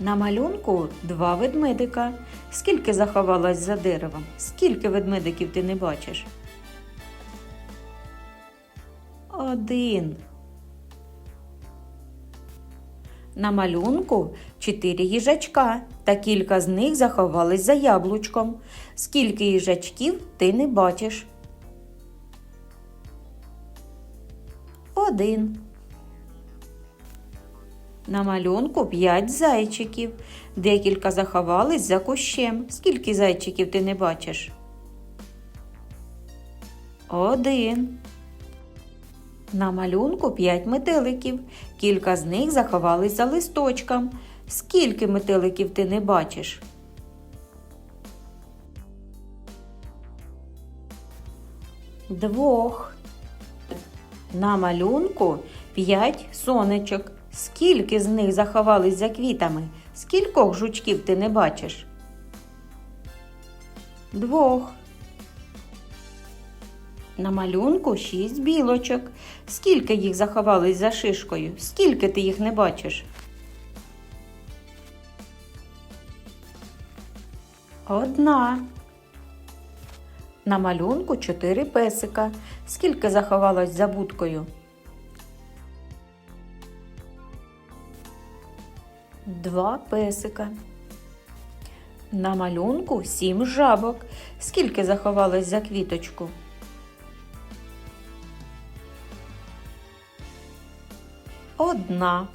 На малюнку два ведмедика. Скільки заховалось за деревом? Скільки ведмедиків ти не бачиш? Один. На малюнку чотири їжачка, та кілька з них заховались за яблучком. Скільки їжачків ти не бачиш? Один. На малюнку п'ять зайчиків. Декілька заховались за кущем. Скільки зайчиків ти не бачиш? Один. На малюнку п'ять метеликів. Кілька з них заховались за листочком. Скільки метеликів ти не бачиш? Двох. На малюнку п'ять сонечок. Скільки з них заховались за квітами? Скількох жучків ти не бачиш? Двох. На малюнку шість білочок. Скільки їх заховались за шишкою? Скільки ти їх не бачиш? Одна. На малюнку чотири песика. Скільки заховалось за будкою? два песика. На малюнку сім жабок. Скільки заховалось за квіточку? Одна.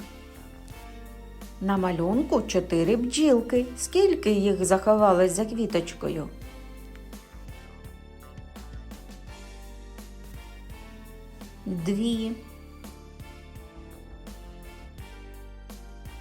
На малюнку чотири бджілки. Скільки їх заховалось за квіточкою? Дві.